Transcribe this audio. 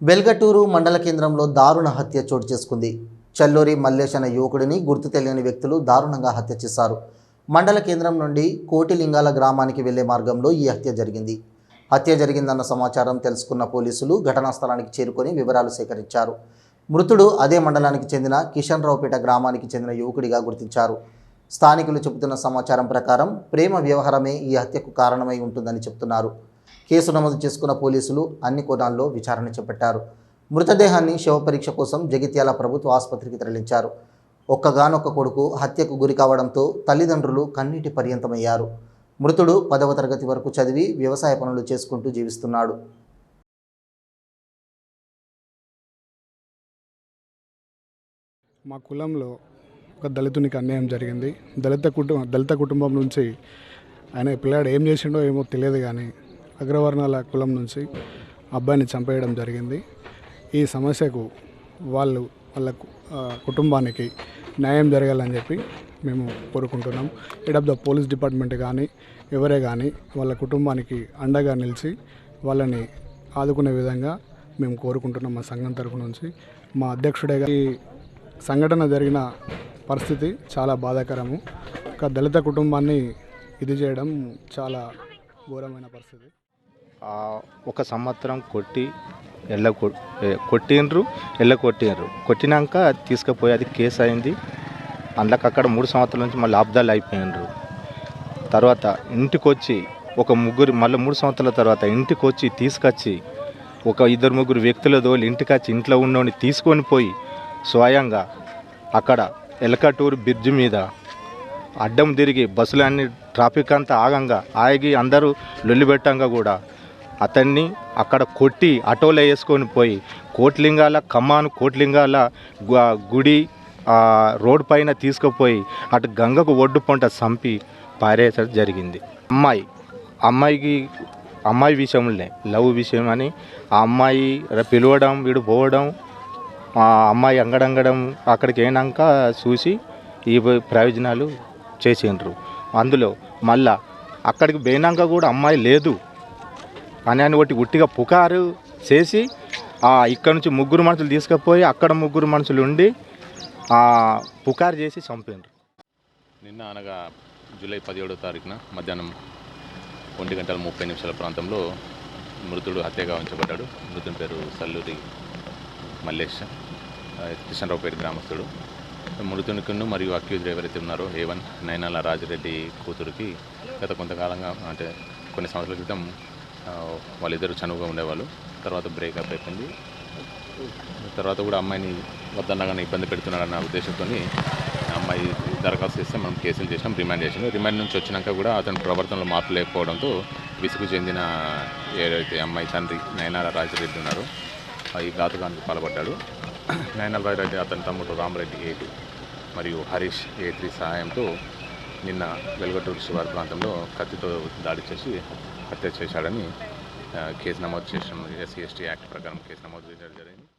వెల్గటూరు మండల కేంద్రంలో దారుణ హత్య చోటు చేసుకుంది. చల్లూరి మల్లేష్ అనే యువకుడిని గుర్తు తెలియని వ్యక్తులు దారుణంగా హత్య చేశారు. మండల కేంద్రం నుండి కోటిలింగాల గ్రామానికి వెళ్ళే మార్గంలో ఈ హత్య జరిగింది. హత్య జరిగిందన్న సమాచారం తెలుసుకున్న పోలీసులు ఘటనా స్థలానికి చేరుకొని వివరాలు సేకరించారు. మృతుడు అదే మండలానికి చెందిన కిషన్ రావుపేట గ్రామానికి చెందిన యువకుడిగా గుర్తించారు. స్థానికులు చెబుతున్న సమాచారం ప్రకారం ప్రేమ వ్యవహారమే ఈ హత్యకు కారణమై ఉంటుందని చెప్తున్నారు కేసు నమోదు చేసుకున్న పోలీసులు అన్ని కోణాల్లో విచారణ చేపట్టారు. మృతదేహాన్ని శవపరీక్ష కోసం జగిత్యాల ప్రభుత్వ ఆసుపత్రికి తరలించారు. ఒక్కగానొక్క కొడుకు హత్యకు గురి కావడంతో తల్లిదండ్రులు కన్నీటి పర్యంతమయ్యారు. మృతుడు పదవ తరగతి వరకు చదివి వ్యవసాయ పనులు చేసుకుంటూ జీవిస్తున్నాడు. మా కులంలో ఒక దళితునికి అన్యాయం జరిగింది. దళిత కుటుంబం దళిత కుటుంబం నుంచి ఆయన పిల్లాడు ఏం చేసిండో ఏమో తెలియదు కానీ అగ్రవర్ణాల కులం నుంచి అబ్బాయిని చంపేయడం జరిగింది. ఈ సమస్యకు వాళ్ళు వాళ్ళ కుటుంబానికి న్యాయం జరగాలని చెప్పి మేము కోరుకుంటున్నాం. Head of the police department కానీ ఎవరే కానీ వాళ్ళ కుటుంబానికి అండగా నిలిచి వాళ్ళని ఆదుకునే విధంగా మేము కోరుకుంటున్నాం మా సంఘం తరపు నుంచి. మా అధ్యక్షుడే ఈ సంఘటన జరిగిన పరిస్థితి చాలా బాధాకరము. ఒక దళిత కుటుంబాన్ని ఇది చేయడం చాలా ఘోరమైన పరిస్థితి. ఒక సంవత్సరం కొట్టి ఎల్ల కొట్టిండ్రు ఎల్ల కొట్టిండ్రు. కొట్టినాక తీసుకుపోయి అది కేసు అయింది. అందులోకి అక్కడ మూడు సంవత్సరాల నుంచి మళ్ళీ అబ్దాలు అయిపోయినరు తర్వాత ఇంటికి వచ్చి ఒక ముగ్గురు మళ్ళీ మూడు సంవత్సరాల తర్వాత ఇంటికి వచ్చి తీసుకొచ్చి ఒక ఇద్దరు ముగ్గురు వ్యక్తుల దోలి ఇంటికి వచ్చి ఇంట్లో ఉన్నోని తీసుకొని పోయి స్వయంగా అక్కడ ఎలకటూరు బ్రిడ్జ్ మీద అడ్డం తిరిగి బస్సులన్నీ ట్రాఫిక్ అంతా ఆగంగా ఆగి అందరూ లొల్లిబెట్టంగా కూడా అతన్ని అక్కడ కొట్టి ఆటోలో వేసుకొని పోయి కోట్లింగాల ఖమ్మాను కోట్లింగాల గు- గుడి రోడ్ పైన తీసుకుపోయి అటు గంగకు ఒడ్డు పొంట చంపి పారేసడం జరిగింది. అమ్మాయి అమ్మాయికి అమ్మాయి విషయంలోనే లవ్ విషయం అని ఆ అమ్మాయి పిలవడం వీడు పోవడం ఆ అమ్మాయి అంగడంగడం అక్కడికి అయినాక చూసి ఈ ప్రయోజనాలు చేసిండ్రు. అందులో మళ్ళా అక్కడికి పోయినాక కూడా అమ్మాయి లేదు. అని అని ఒకటి ఉట్టిగా పుకారు చేసి ఇక్కడ నుంచి ముగ్గురు మనుషులు తీసుకుపోయి అక్కడ ముగ్గురు మనుషులు ఉండి పుకారు చేసి చంపారు నిన్న అనగా జూలై పదిహేడో తారీఖున మధ్యాహ్నం ఒంటి గంటల ముప్పై నిమిషాల ప్రాంతంలో మృతుడు హత్యగా ఉంచబడ్డాడు. మృతుని పేరు సల్లూరి మల్లేష్ ఆ, కిషన్రావుపేట గ్రామస్తుడు. మృతునికిను మరియు అక్యూజ్ ఎవరైతే ఉన్నారో ఏవన్ నయనాల రాజిరెడ్డి కూతురికి గత కొంతకాలంగా అంటే కొన్ని సంవత్సరాల క్రితం వాళ్ళిద్దరు చనువుగా ఉండేవాళ్ళు. తర్వాత బ్రేకప్ అయిపోయింది. తర్వాత కూడా అమ్మాయిని వద్దన్నగానే ఇబ్బంది పెడుతున్నాడన్న ఉద్దేశంతో అమ్మాయి దరఖాస్తు చేస్తే మనం కేసులు చేసినాం రిమాండ్ చేసినాం. రిమాండ్ నుంచి వచ్చినాక కూడా అతని ప్రవర్తనలో మార్పు లేకపోవడంతో విసుగు చెందిన ఏదైతే అమ్మాయి తండ్రి నయనాల రాజరెడ్డి ఉన్నారు ఈ ఘాతుకానికి పాల్పడ్డాడు. నయనాల అతని తమ్ముడు రామరెడ్డి ఏ మరియు హరీష్ ఏ త్రీ సహాయంతో నిన్న వెలుగటూరు శివారు ప్రాంతంలో కత్తితో దాడి చేసి హత్య చేశాడని కేసు నమోదు చేసిన ఎస్సీ ఎస్టీ యాక్ట్ ప్రకారం కేసు నమోదు చేయడం జరిగింది.